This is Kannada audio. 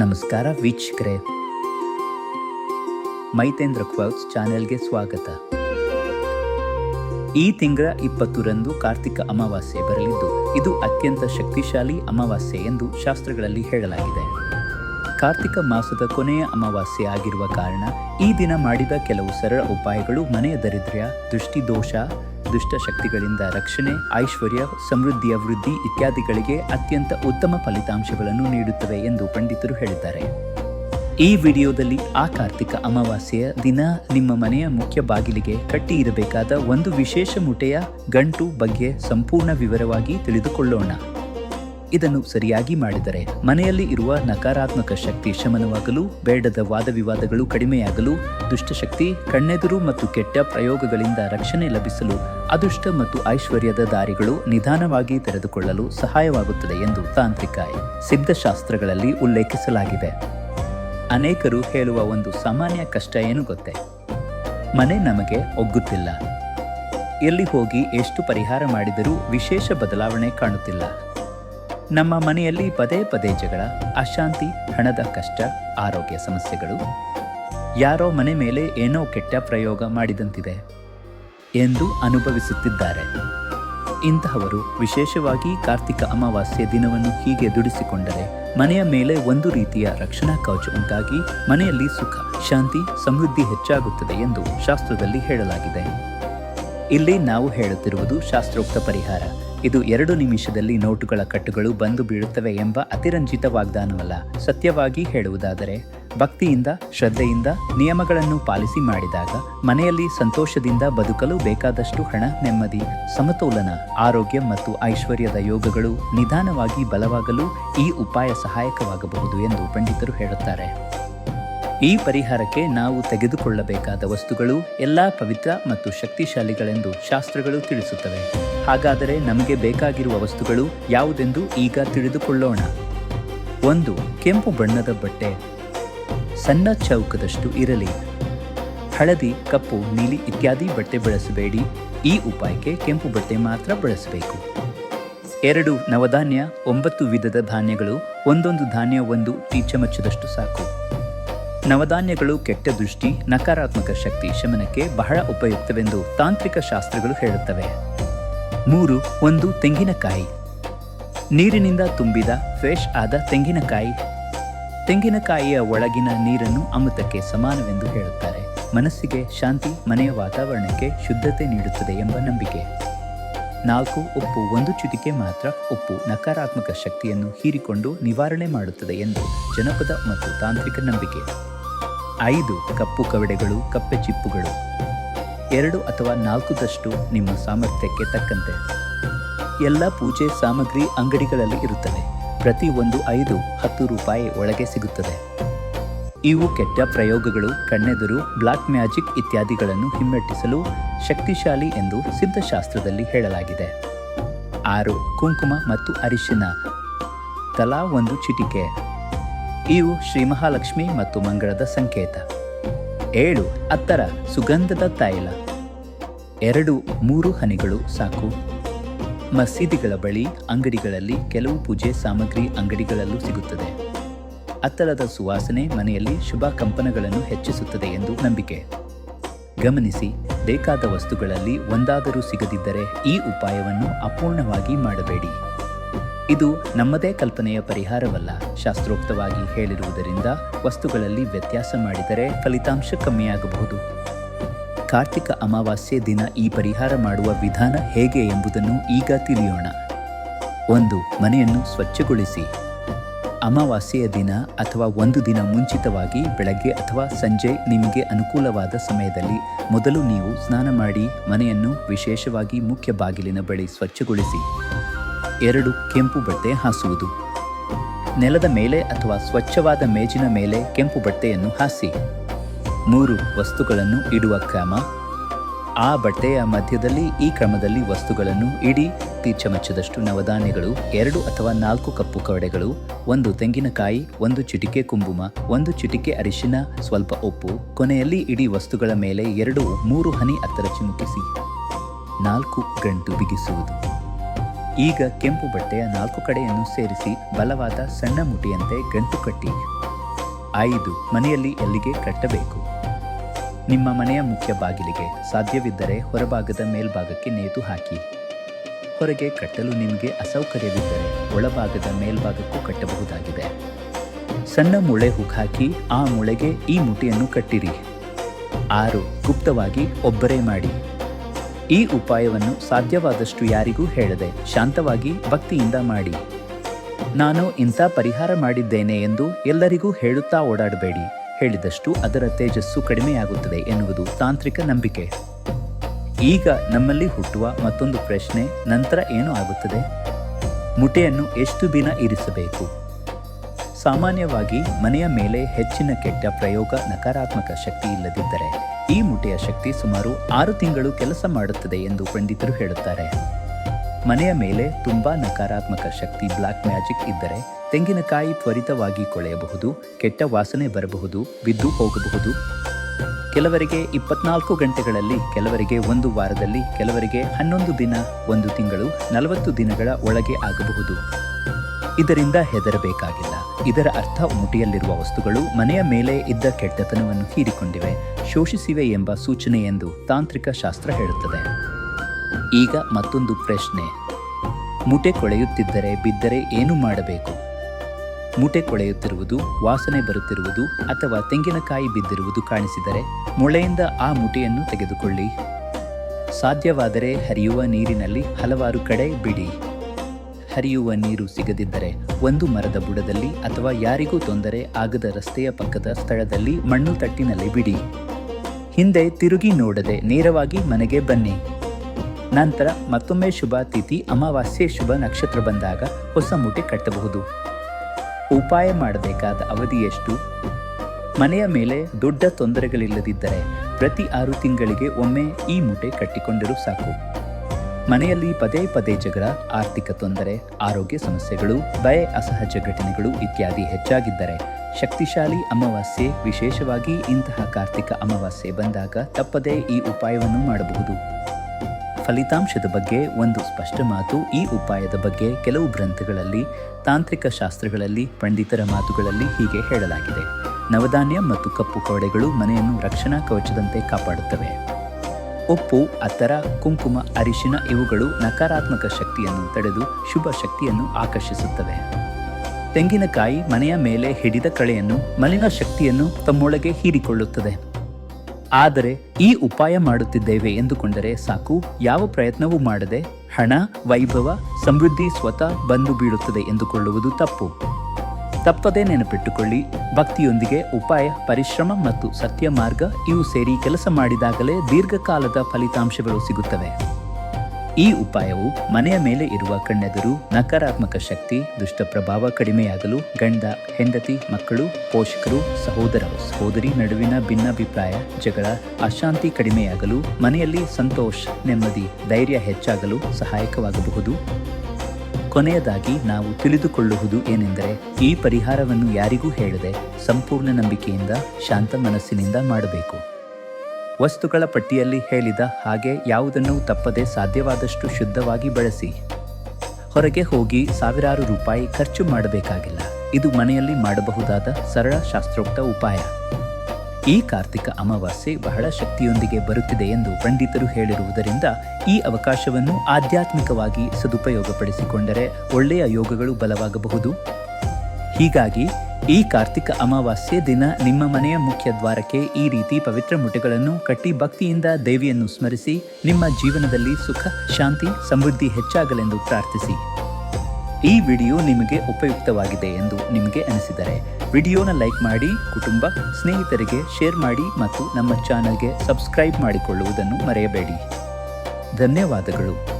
ನಮಸ್ಕಾರ ವೀಕ್ಷಕರೇ. ಮೈತೇಂದ್ರ ಕ್ವೌಟ್ಸ್ ಚಾನೆಲ್ಗೆ ಸ್ವಾಗತ. ಈ ತಿಂಗಳ ಇಪ್ಪತ್ತರಂದು ಕಾರ್ತಿಕ ಅಮಾವಾಸ್ಯೆ ಬರಲಿದ್ದು, ಇದು ಅತ್ಯಂತ ಶಕ್ತಿಶಾಲಿ ಅಮಾವಾಸ್ಯೆ ಎಂದು ಶಾಸ್ತ್ರಗಳಲ್ಲಿ ಹೇಳಲಾಗಿದೆ. ಕಾರ್ತಿಕ ಮಾಸದ ಕೊನೆಯ ಅಮಾವಾಸ್ಯೆ ಆಗಿರುವ ಕಾರಣ ಈ ದಿನ ಮಾಡಿದ ಕೆಲವು ಸರಳ ಉಪಾಯಗಳು ಮನೆಯ ದರಿದ್ರ್ಯ, ದೃಷ್ಟಿದೋಷ ದುಷ್ಟಶಕ್ತಿಗಳಿಂದ ರಕ್ಷಣೆ, ಐಶ್ವರ್ಯ, ಸಮೃದ್ಧಿಯ ವೃದ್ಧಿ ಇತ್ಯಾದಿಗಳಿಗೆ ಅತ್ಯಂತ ಉತ್ತಮ ಫಲಿತಾಂಶಗಳನ್ನು ನೀಡುತ್ತವೆ ಎಂದು ಪಂಡಿತರು ಹೇಳಿದ್ದಾರೆ. ಈ ವಿಡಿಯೋದಲ್ಲಿ ಆ ಕಾರ್ತಿಕ ಅಮಾವಾಸ್ಯೆಯ ದಿನ ನಿಮ್ಮ ಮನೆಯ ಮುಖ್ಯ ಬಾಗಿಲಿಗೆ ಕಟ್ಟಿ ಇರಬೇಕಾದ ಒಂದು ವಿಶೇಷ ಮುಟೆಯ ಗಂಟು ಬಗ್ಗೆ ಸಂಪೂರ್ಣ ವಿವರವಾಗಿ ತಿಳಿದುಕೊಳ್ಳೋಣ. ಇದನ್ನು ಸರಿಯಾಗಿ ಮಾಡಿದರೆ ಮನೆಯಲ್ಲಿ ಇರುವ ನಕಾರಾತ್ಮಕ ಶಕ್ತಿ ಶಮನವಾಗಲು, ಬೇಡದ ವಾದವಿವಾದಗಳು ಕಡಿಮೆಯಾಗಲು, ದುಷ್ಟಶಕ್ತಿ, ಕಣ್ಣೆದುರು ಮತ್ತು ಕೆಟ್ಟ ಪ್ರಯೋಗಗಳಿಂದ ರಕ್ಷಣೆ ಲಭಿಸಲು, ಅದೃಷ್ಟ ಮತ್ತು ಐಶ್ವರ್ಯದ ದಾರಿಗಳು ನಿಧಾನವಾಗಿ ತೆರೆದುಕೊಳ್ಳಲು ಸಹಾಯವಾಗುತ್ತದೆ ಎಂದು ತಾಂತ್ರಿಕ ಸಿದ್ಧಶಾಸ್ತ್ರಗಳಲ್ಲಿ ಉಲ್ಲೇಖಿಸಲಾಗಿದೆ. ಅನೇಕರು ಹೇಳುವ ಒಂದು ಸಾಮಾನ್ಯ ಕಷ್ಟ ಏನು ಗೊತ್ತೇ? ಮನೆ ನಮಗೆ ಒಗ್ಗುತ್ತಿಲ್ಲ. ಎಲ್ಲಿ ಹೋಗಿ ಎಷ್ಟು ಪರಿಹಾರ ಮಾಡಿದರೂ ವಿಶೇಷ ಬದಲಾವಣೆ ಕಾಣುತ್ತಿಲ್ಲ. ನಮ್ಮ ಮನೆಯಲ್ಲಿ ಪದೇ ಪದೇ ಜಗಳ, ಅಶಾಂತಿ, ಹಣದ ಕಷ್ಟ, ಆರೋಗ್ಯ ಸಮಸ್ಯೆಗಳು. ಯಾರೋ ಮನೆ ಮೇಲೆ ಏನೋ ಕೆಟ್ಟ ಪ್ರಯೋಗ ಮಾಡಿದಂತಿದೆ ಎಂದು ಅನುಭವಿಸುತ್ತಿದ್ದಾರೆ. ಇಂತಹವರು ವಿಶೇಷವಾಗಿ ಕಾರ್ತಿಕ ಅಮಾವಾಸ್ಯೆ ದಿನವನ್ನು ಹೀಗೆ ದುಡಿಸಿಕೊಂಡರೆ ಮನೆಯ ಮೇಲೆ ಒಂದು ರೀತಿಯ ರಕ್ಷಣಾ ಕವಚ ಉಂಟಾಗಿ ಮನೆಯಲ್ಲಿ ಸುಖ, ಶಾಂತಿ, ಸಮೃದ್ಧಿ ಹೆಚ್ಚಾಗುತ್ತದೆ ಎಂದು ಶಾಸ್ತ್ರದಲ್ಲಿ ಹೇಳಲಾಗಿದೆ. ಇಲ್ಲಿ ನಾವು ಹೇಳುತ್ತಿರುವುದು ಶಾಸ್ತ್ರೋಕ್ತ ಪರಿಹಾರ. ಇದು ಎರಡು ನಿಮಿಷದಲ್ಲಿ ನೋಟುಗಳ ಕಟ್ಟುಗಳು ಬಂದು ಬೀಳುತ್ತವೆ ಎಂಬ ಅತಿರಂಜಿತ ವಾಗ್ದಾನವಲ್ಲ. ಸತ್ಯವಾಗಿ ಹೇಳುವುದಾದರೆ, ಭಕ್ತಿಯಿಂದ, ಶ್ರದ್ಧೆಯಿಂದ ನಿಯಮಗಳನ್ನು ಪಾಲಿಸಿ ಮಾಡಿದಾಗ ಮನೆಯಲ್ಲಿ ಸಂತೋಷದಿಂದ ಬದುಕಲು ಬೇಕಾದಷ್ಟು ಹಣ, ನೆಮ್ಮದಿ, ಸಮತೋಲನ, ಆರೋಗ್ಯ ಮತ್ತು ಐಶ್ವರ್ಯದ ಯೋಗಗಳು ನಿಧಾನವಾಗಿ ಬಲವಾಗಲು ಈ ಉಪಾಯ ಸಹಾಯಕವಾಗಬಹುದು ಎಂದು ಪಂಡಿತರು ಹೇಳುತ್ತಾರೆ. ಈ ಪರಿಹಾರಕ್ಕೆ ನಾವು ತೆಗೆದುಕೊಳ್ಳಬೇಕಾದ ವಸ್ತುಗಳು ಎಲ್ಲಾ ಪವಿತ್ರ ಮತ್ತು ಶಕ್ತಿಶಾಲಿಗಳೆಂದು ಶಾಸ್ತ್ರಗಳು ತಿಳಿಸುತ್ತವೆ. ಹಾಗಾದರೆ ನಮಗೆ ಬೇಕಾಗಿರುವ ವಸ್ತುಗಳು ಯಾವುದೆಂದು ಈಗ ತಿಳಿದುಕೊಳ್ಳೋಣ. ಒಂದು, ಕೆಂಪು ಬಣ್ಣದ ಬಟ್ಟೆ. ಸಣ್ಣ ಚೌಕದಷ್ಟು ಇರಲಿ. ಹಳದಿ, ಕಪ್ಪು, ನೀಲಿ ಇತ್ಯಾದಿ ಬಟ್ಟೆ ಬಳಸಬೇಡಿ. ಈ ಉಪಾಯಕ್ಕೆ ಕೆಂಪು ಬಟ್ಟೆ ಮಾತ್ರ ಬಳಸಬೇಕು. ಎರಡು, ನವಧಾನ್ಯ, ಒಂಬತ್ತು ವಿಧದ ಧಾನ್ಯಗಳು, ಒಂದೊಂದು ಧಾನ್ಯ ಒಂದು ಟೀ ಚಮಚದಷ್ಟು ಸಾಕು. ನವಧಾನ್ಯಗಳು ಕೆಟ್ಟ ದೃಷ್ಟಿ, ನಕಾರಾತ್ಮಕ ಶಕ್ತಿ, ಶಮನಕ್ಕೆ ಬಹಳ ಉಪಯುಕ್ತವೆಂದು ತಾಂತ್ರಿಕ ಶಾಸ್ತ್ರಗಳು ಹೇಳುತ್ತವೆ. ಮೂರು, ಒಂದು, ತೆಂಗಿನಕಾಯಿ. ನೀರಿನಿಂದ ತುಂಬಿದ, ಫ್ರೆಶ್ ಆದ ತೆಂಗಿನಕಾಯಿ. ತೆಂಗಿನಕಾಯಿಯ ಒಳಗಿನ ನೀರನ್ನು ಅಮೃತಕ್ಕೆ ಸಮಾನವೆಂದು ಹೇಳುತ್ತಾರೆ. ಮನಸ್ಸಿಗೆ ಶಾಂತಿ, ಮನೆಯ ವಾತಾವರಣಕ್ಕೆ ಶುದ್ಧತೆ ನೀಡುತ್ತದೆ ಎಂಬ ನಂಬಿಕೆ. ನಾಲ್ಕು, ಉಪ್ಪು. ಒಂದು ಚುಟಿಕೆ ಮಾತ್ರ ಉಪ್ಪು, ನಕಾರಾತ್ಮಕ ಶಕ್ತಿಯನ್ನು ಹೀರಿಕೊಂಡು ನಿವಾರಣೆ ಮಾಡುತ್ತದೆ ಎಂದು ಜನಪದ ಮತ್ತು ತಾಂತ್ರಿಕ ನಂಬಿಕೆ. ಐದು ಕಪ್ಪು ಕವಡೆಗಳು, ಕಪ್ಪೆ ಚಿಪ್ಪುಗಳು. ಎರಡು ಅಥವಾ ನಾಲ್ಕುದಷ್ಟು ನಿಮ್ಮ ಸಾಮರ್ಥ್ಯಕ್ಕೆ ತಕ್ಕಂತೆ. ಎಲ್ಲ ಪೂಜೆ ಸಾಮಗ್ರಿ ಅಂಗಡಿಗಳಲ್ಲಿ ಇರುತ್ತವೆ ಪ್ರತಿ ಒಂದು ಐದು, ಹತ್ತು ರೂಪಾಯಿ ಒಳಗೆ ಸಿಗುತ್ತದೆ. ಇವು ಕೆಟ್ಟ ಪ್ರಯೋಗಗಳು, ಕಣ್ಣೆದುರು, ಬ್ಲಾಕ್ ಮ್ಯಾಜಿಕ್ ಇತ್ಯಾದಿಗಳನ್ನು ಹಿಮ್ಮೆಟ್ಟಿಸಲು ಶಕ್ತಿಶಾಲಿ ಎಂದು ಸಿದ್ಧಶಾಸ್ತ್ರದಲ್ಲಿ ಹೇಳಲಾಗಿದೆ. ಆರು, ಕುಂಕುಮ ಮತ್ತು ಅರಿಶಿನ. ತಲಾ ಒಂದು ಚಿಟಿಕೆ. ಇವು ಶ್ರೀ ಮಹಾಲಕ್ಷ್ಮಿ ಮತ್ತು ಮಂಗಳದ ಸಂಕೇತ. ಏಳು ಅತ್ತರ ಸುಗಂಧದ ತೈಲ. ಎರಡು ಮೂರು ಹನಿಗಳು ಸಾಕು. ಮಸೀದಿಗಳ ಬಳಿ ಅಂಗಡಿಗಳಲ್ಲಿ ಕೆಲವು ಪೂಜೆ ಸಾಮಗ್ರಿ ಅಂಗಡಿಗಳಲ್ಲೂ ಸಿಗುತ್ತದೆ. ಅತ್ತರದ ಸುವಾಸನೆ ಮನೆಯಲ್ಲಿ ಶುಭ ಕಂಪನಗಳನ್ನು ಹೆಚ್ಚಿಸುತ್ತದೆ ಎಂದು ನಂಬಿಕೆ. ಗಮನಿಸಿ, ಬೇಕಾದ ವಸ್ತುಗಳಲ್ಲಿ ಒಂದಾದರೂ ಸಿಗದಿದ್ದರೆ ಈ ಉಪಾಯವನ್ನು ಅಪೂರ್ಣವಾಗಿ ಮಾಡಬೇಡಿ. ಇದು ನಮ್ಮದೇ ಕಲ್ಪನೆಯ ಪರಿಹಾರವಲ್ಲ. ಶಾಸ್ತ್ರೋಕ್ತವಾಗಿ ಹೇಳಿರುವುದರಿಂದ ವಸ್ತುಗಳಲ್ಲಿ ವ್ಯತ್ಯಾಸ ಮಾಡಿದರೆ ಫಲಿತಾಂಶ ಕಮ್ಮಿಯಾಗಬಹುದು. ಕಾರ್ತಿಕ ಅಮಾವಾಸ್ಯೆ ದಿನ ಈ ಪರಿಹಾರ ಮಾಡುವ ವಿಧಾನ ಹೇಗೆ ಎಂಬುದನ್ನು ಈಗ ತಿಳಿಯೋಣ. ಒಂದು, ಮನೆಯನ್ನು ಸ್ವಚ್ಛಗೊಳಿಸಿ. ಅಮಾವಾಸ್ಯೆಯ ದಿನ ಅಥವಾ ಒಂದು ದಿನ ಮುಂಚಿತವಾಗಿ ಬೆಳಗ್ಗೆ ಅಥವಾ ಸಂಜೆ ನಿಮಗೆ ಅನುಕೂಲವಾದ ಸಮಯದಲ್ಲಿ ಮೊದಲು ನೀವು ಸ್ನಾನ ಮಾಡಿ ಮನೆಯನ್ನು ವಿಶೇಷವಾಗಿ ಮುಖ್ಯ ಬಾಗಿಲಿನ ಬಳಿ ಸ್ವಚ್ಛಗೊಳಿಸಿ. ಎರಡು ಕೆಂಪು ಬಟ್ಟೆ ಹಾಸುವುದು. ನೆಲದ ಮೇಲೆ ಅಥವಾ ಸ್ವಚ್ಛವಾದ ಮೇಜಿನ ಮೇಲೆ ಕೆಂಪು ಬಟ್ಟೆಯನ್ನು ಹಾಸಿ. ಮೂರು ವಸ್ತುಗಳನ್ನು ಇಡುವ ಕ್ರಮ. ಆ ಬಟ್ಟೆಯ ಮಧ್ಯದಲ್ಲಿ ಈ ಕ್ರಮದಲ್ಲಿ ವಸ್ತುಗಳನ್ನು ಇಡಿ ತೀ ಚಮಚದಷ್ಟು ನವಧಾನ್ಯಗಳು, ಎರಡು ಅಥವಾ ನಾಲ್ಕು ಕಪ್ಪು ಕವಡೆಗಳು, ಒಂದು ತೆಂಗಿನಕಾಯಿ, ಒಂದು ಚಿಟಿಕೆ ಕುಂಬುಮ ಒಂದು ಚಿಟಿಕೆ ಅರಿಶಿನ, ಸ್ವಲ್ಪ ಉಪ್ಪು, ಕೊನೆಯಲ್ಲಿ ಇಡೀ ವಸ್ತುಗಳ ಮೇಲೆ ಎರಡು ಮೂರು ಹನಿ ಅತ್ತರ ಚಿಮುಕಿಸಿ ನಾಲ್ಕು ಗಂಟು ಬಿಗಿಸುವುದು. ಈಗ ಕೆಂಪು ಬಟ್ಟೆಯ ನಾಲ್ಕು ಕಡೆಯನ್ನು ಸೇರಿಸಿ ಬಲವಾದ ಸಣ್ಣ ಮುಟಿಯಂತೆ ಗಂಟು ಕಟ್ಟಿ. ಐದು, ಮನೆಯಲ್ಲಿ ಎಲ್ಲಿಗೆ ಕಟ್ಟಬೇಕು? ನಿಮ್ಮ ಮನೆಯ ಮುಖ್ಯ ಬಾಗಿಲಿಗೆ ಸಾಧ್ಯವಿದ್ದರೆ ಹೊರಭಾಗದ ಮೇಲ್ಭಾಗಕ್ಕೆ ನೇತು ಹಾಕಿ. ಹೊರಗೆ ಕಟ್ಟಲು ನಿಮಗೆ ಅಸೌಕರ್ಯವಿದ್ದರೆ ಒಳಭಾಗದ ಮೇಲ್ಭಾಗಕ್ಕೂ ಕಟ್ಟಬಹುದಾಗಿದೆ. ಸಣ್ಣ ಮುಳೆ ಹಾಕಿ ಆ ಮುಳೆಗೆ ಈ ಮುಟಿಯನ್ನು ಕಟ್ಟಿರಿ. ಆರು, ಗುಪ್ತವಾಗಿ ಒಬ್ಬರೇ ಮಾಡಿ. ಈ ಉಪಾಯವನ್ನು ಸಾಧ್ಯವಾದಷ್ಟು ಯಾರಿಗೂ ಹೇಳದೆ ಶಾಂತವಾಗಿ ಭಕ್ತಿಯಿಂದ ಮಾಡಿ. ನಾನು ಇಂಥ ಪರಿಹಾರ ಮಾಡಿದ್ದೇನೆ ಎಂದು ಎಲ್ಲರಿಗೂ ಹೇಳುತ್ತಾ ಓಡಾಡಬೇಡಿ, ಹೇಳಿದಷ್ಟು ಅದರ ತೇಜಸ್ಸು ಕಡಿಮೆಯಾಗುತ್ತದೆ ಎನ್ನುವುದು ತಾಂತ್ರಿಕ ನಂಬಿಕೆ. ಈಗ ನಮ್ಮಲ್ಲಿ ಹುಟ್ಟುವ ಮತ್ತೊಂದು ಪ್ರಶ್ನೆ, ನಂತರ ಏನು ಆಗುತ್ತದೆ? ಮುಟೆಯನ್ನು ಎಷ್ಟು ದಿನ ಇರಿಸಬೇಕು? ಸಾಮಾನ್ಯವಾಗಿ ಮನೆಯ ಮೇಲೆ ಹೆಚ್ಚಿನ ಕೆಟ್ಟ ಪ್ರಯೋಗ ನಕಾರಾತ್ಮಕ ಶಕ್ತಿ ಇಲ್ಲದಿದ್ದರೆ. ಈ ಮುಟೆಯ ಶಕ್ತಿ ಸುಮಾರು ಆರು ತಿಂಗಳು ಕೆಲಸ ಮಾಡುತ್ತದೆ ಎಂದು ಪಂಡಿತರು ಹೇಳುತ್ತಾರೆ. ಮನೆಯ ಮೇಲೆ ತುಂಬಾ ನಕಾರಾತ್ಮಕ ಶಕ್ತಿ ಬ್ಲಾಕ್ ಮ್ಯಾಜಿಕ್ ಇದ್ದರೆ ತೆಂಗಿನಕಾಯಿ ತ್ವರಿತವಾಗಿ ಕೊಳೆಯಬಹುದು, ಕೆಟ್ಟ ವಾಸನೆ ಬರಬಹುದು, ಬಿದ್ದು ಹೋಗಬಹುದು. ಕೆಲವರಿಗೆ ಇಪ್ಪತ್ನಾಲ್ಕು ಗಂಟೆಗಳಲ್ಲಿ, ಕೆಲವರಿಗೆ ಒಂದು ವಾರದಲ್ಲಿ, ಕೆಲವರಿಗೆ ಹನ್ನೊಂದು ದಿನ, ಒಂದು ತಿಂಗಳು, ನಲವತ್ತು ದಿನಗಳ ಒಳಗೆ ಆಗಬಹುದು. ಇದರಿಂದ ಹೆದರಬೇಕಾಗಿಲ್ಲ. ಇದರ ಅರ್ಥ ಮುಟಿಯಲ್ಲಿರುವ ವಸ್ತುಗಳು ಮನೆಯ ಮೇಲೆ ಇದ್ದ ಕೆಟ್ಟತನವನ್ನು ಹೀರಿಕೊಂಡಿವೆ, ಶೋಷಿಸಿವೆ ಎಂಬ ಸೂಚನೆ ಎಂದು ತಾಂತ್ರಿಕ ಶಾಸ್ತ್ರ ಹೇಳುತ್ತದೆ. ಈಗ ಮತ್ತೊಂದು ಪ್ರಶ್ನೆ. ಮುಟೆ ಕೊಳೆಯುತ್ತಿದ್ದರೆ ಬಿದ್ದರೆ ಏನು ಮಾಡಬೇಕು? ಮುಟೆ ಕೊಳೆಯುತ್ತಿರುವುದು, ವಾಸನೆ ಬರುತ್ತಿರುವುದು ಅಥವಾ ತೆಂಗಿನಕಾಯಿ ಬಿದ್ದಿರುವುದು ಕಾಣಿಸಿದರೆ ಮೊಳೆಯಿಂದ ಆ ಮುಟೆಯನ್ನು ತೆಗೆದುಕೊಳ್ಳಿ. ಸಾಧ್ಯವಾದರೆ ಹರಿಯುವ ನೀರಿನಲ್ಲಿ ಹಲವಾರು ಕಡೆ ಬಿಡಿ. ಹರಿಯುವ ನೀರು ಸಿಗದಿದ್ದರೆ ಒಂದು ಮರದ ಬುಡದಲ್ಲಿ ಅಥವಾ ಯಾರಿಗೂ ತೊಂದರೆ ಆಗದ ರಸ್ತೆಯ ಪಕ್ಕದ ಸ್ಥಳದಲ್ಲಿ ಮಣ್ಣು ತಟ್ಟಿನಲ್ಲಿ ಬಿಡಿ. ಹಿಂದೆ ತಿರುಗಿ ನೋಡದೆ ನೇರವಾಗಿ ಮನೆಗೆ ಬನ್ನಿ. ನಂತರ ಮತ್ತೊಮ್ಮೆ ಶುಭ ತಿಥಿ, ಅಮಾವಾಸ್ಯೆ ಶುಭ ನಕ್ಷತ್ರ ಬಂದಾಗ ಹೊಸ ಮೂಟೆ ಕಟ್ಟಬಹುದು. ಉಪಾಯ ಮಾಡಬೇಕಾದ ಅವಧಿ ಎಷ್ಟು ಮನೆಯ ಮೇಲೆ ದೊಡ್ಡ ತೊಂದರೆಗಳಿಲ್ಲದಿದ್ದರೆ ಪ್ರತಿ ಆರು ತಿಂಗಳಿಗೆ ಒಮ್ಮೆ ಈ ಮೂಟೆ ಕಟ್ಟಿಕೊಂಡರೂ ಸಾಕು. ಮನೆಯಲ್ಲಿ ಪದೇ ಪದೇ ಜಗಳ, ಆರ್ಥಿಕ ತೊಂದರೆ, ಆರೋಗ್ಯ ಸಮಸ್ಯೆಗಳು, ಭಯ, ಅಸಹಜ ಘಟನೆಗಳು ಇತ್ಯಾದಿ ಹೆಚ್ಚಾಗಿದ್ದರೆ ಶಕ್ತಿಶಾಲಿ ಅಮಾವಾಸ್ಯೆ, ವಿಶೇಷವಾಗಿ ಇಂತಹ ಕಾರ್ತಿಕ ಅಮಾವಾಸ್ಯೆ ಬಂದಾಗ ತಪ್ಪದೇ ಈ ಉಪಾಯವನ್ನು ಮಾಡಬಹುದು. ಫಲಿತಾಂಶದ ಬಗ್ಗೆ ಒಂದು ಸ್ಪಷ್ಟ ಮಾತು ಈ ಉಪಾಯದ ಬಗ್ಗೆ ಕೆಲವು ಗ್ರಂಥಗಳಲ್ಲಿ, ತಾಂತ್ರಿಕ ಶಾಸ್ತ್ರಗಳಲ್ಲಿ, ಪಂಡಿತರ ಮಾತುಗಳಲ್ಲಿ ಹೀಗೆ ಹೇಳಲಾಗಿದೆ. ನವಧಾನ್ಯ ಮತ್ತು ಕಪ್ಪು ಕೋಡೆಗಳು ಮನೆಯನ್ನು ರಕ್ಷಣಾ ಕವಚದಂತೆ ಕಾಪಾಡುತ್ತವೆ. ಉಪ್ಪು ಅತ್ತರ, ಕುಂಕುಮ, ಅರಿಶಿನ ಇವುಗಳು ನಕಾರಾತ್ಮಕ ಶಕ್ತಿಯನ್ನು ತಡೆದು ಶುಭ ಶಕ್ತಿಯನ್ನು ಆಕರ್ಷಿಸುತ್ತವೆ. ತೆಂಗಿನಕಾಯಿ ಮನೆಯ ಮೇಲೆ ಹಿಡಿದ ಕಳೆಯನ್ನು ಮಲಿನ ಶಕ್ತಿಯನ್ನು ತಮ್ಮೊಳಗೆ ಹೀರಿಕೊಳ್ಳುತ್ತದೆ. ಆದರೆ ಈ ಉಪಾಯ ಮಾಡುತ್ತಿದ್ದೇವೆ ಎಂದುಕೊಂಡರೆ ಸಾಕು, ಯಾವ ಪ್ರಯತ್ನವೂ ಮಾಡದೆ ಹಣ, ವೈಭವ, ಸಮೃದ್ಧಿ ಸ್ವತಃ ಬಂದು ಬೀಳುತ್ತದೆ ಎಂದುಕೊಳ್ಳುವುದು ತಪ್ಪು. ತಪ್ಪದೇ ನೆನಪಿಟ್ಟುಕೊಳ್ಳಿ ಭಕ್ತಿಯೊಂದಿಗೆ ಉಪಾಯ, ಪರಿಶ್ರಮ ಮತ್ತು ಸತ್ಯ ಮಾರ್ಗ ಇವು ಸೇರಿ ಕೆಲಸ ಮಾಡಿದಾಗಲೇ ದೀರ್ಘಕಾಲದ ಫಲಿತಾಂಶಗಳು ಸಿಗುತ್ತವೆ. ಈ ಉಪಾಯವು ಮನೆಯ ಮೇಲೆ ಇರುವ ಕಣ್ಣೆದುರು, ನಕಾರಾತ್ಮಕ ಶಕ್ತಿ ದುಷ್ಟ ಪ್ರಭಾವ ಕಡಿಮೆಯಾಗಲು ಗಂಡ, ಹೆಂಡತಿ, ಮಕ್ಕಳು, ಪೋಷಕರು, ಸಹೋದರ, ಸಹೋದರಿ ನಡುವಿನ ಭಿನ್ನಾಭಿಪ್ರಾಯ, ಜಗಳ, ಅಶಾಂತಿ ಕಡಿಮೆಯಾಗಲು ಮನೆಯಲ್ಲಿ ಸಂತೋಷ, ನೆಮ್ಮದಿ, ಧೈರ್ಯ ಹೆಚ್ಚಾಗಲು ಸಹಾಯಕವಾಗಬಹುದು. ಕೊನೆಯದಾಗಿ ನಾವು ತಿಳಿದುಕೊಳ್ಳುವುದು ಏನೆಂದರೆ, ಈ ಪರಿಹಾರವನ್ನು ಯಾರಿಗೂ ಹೇಳದೆ ಸಂಪೂರ್ಣ ನಂಬಿಕೆಯಿಂದ, ಶಾಂತ ಮನಸ್ಸಿನಿಂದ ಮಾಡಬೇಕು. ವಸ್ತುಗಳ ಪಟ್ಟಿಯಲ್ಲಿ ಹೇಳಿದ ಹಾಗೆ ಯಾವುದನ್ನು ತಪ್ಪದೆ ಸಾಧ್ಯವಾದಷ್ಟು ಶುದ್ಧವಾಗಿ ಬಳಸಿ. ಹೊರಗೆ ಹೋಗಿ ಸಾವಿರಾರು ರೂಪಾಯಿ ಖರ್ಚು ಮಾಡಬೇಕಾಗಿಲ್ಲ. ಇದು ಮನೆಯಲ್ಲಿ ಮಾಡಬಹುದಾದ ಸರಳ ಶಾಸ್ತ್ರೋಕ್ತ ಉಪಾಯ. ಈ ಕಾರ್ತಿಕ ಅಮಾವಾಸ್ಯೆ ಬಹಳ ಶಕ್ತಿಯೊಂದಿಗೆ ಬರುತ್ತಿದೆ ಎಂದು ಪಂಡಿತರು ಹೇಳಿರುವುದರಿಂದ ಈ ಅವಕಾಶವನ್ನು ಆಧ್ಯಾತ್ಮಿಕವಾಗಿ ಸದುಪಯೋಗಪಡಿಸಿಕೊಂಡರೆ ಒಳ್ಳೆಯ ಯೋಗಗಳು ಬಲವಾಗಬಹುದು. ಹೀಗಾಗಿ ಈ ಕಾರ್ತಿಕ ಅಮಾವಾಸ್ಯೆ ದಿನ ನಿಮ್ಮ ಮನೆಯ ಮುಖ್ಯ ದ್ವಾರಕ್ಕೆ ಈ ರೀತಿ ಪವಿತ್ರ ಮುಟೆಗಳನ್ನು ಕಟ್ಟಿ ಭಕ್ತಿಯಿಂದ ದೇವಿಯನ್ನು ಸ್ಮರಿಸಿ ನಿಮ್ಮ ಜೀವನದಲ್ಲಿ ಸುಖ, ಶಾಂತಿ, ಸಮೃದ್ಧಿ ಹೆಚ್ಚಾಗಲೆಂದು ಪ್ರಾರ್ಥಿಸಿ. ಈ ವಿಡಿಯೋ ನಿಮಗೆ ಉಪಯುಕ್ತವಾಗಿದೆ ಎಂದು ನಿಮಗೆ ಅನಿಸಿದರೆ ವಿಡಿಯೋನ ಲೈಕ್ ಮಾಡಿ, ಕುಟುಂಬ ಸ್ನೇಹಿತರಿಗೆ ಶೇರ್ ಮಾಡಿ ಮತ್ತು ನಮ್ಮ ಚಾನಲ್ಗೆ ಸಬ್ಸ್ಕ್ರೈಬ್ ಮಾಡಿಕೊಳ್ಳುವುದನ್ನು ಮರೆಯಬೇಡಿ. ಧನ್ಯವಾದಗಳು.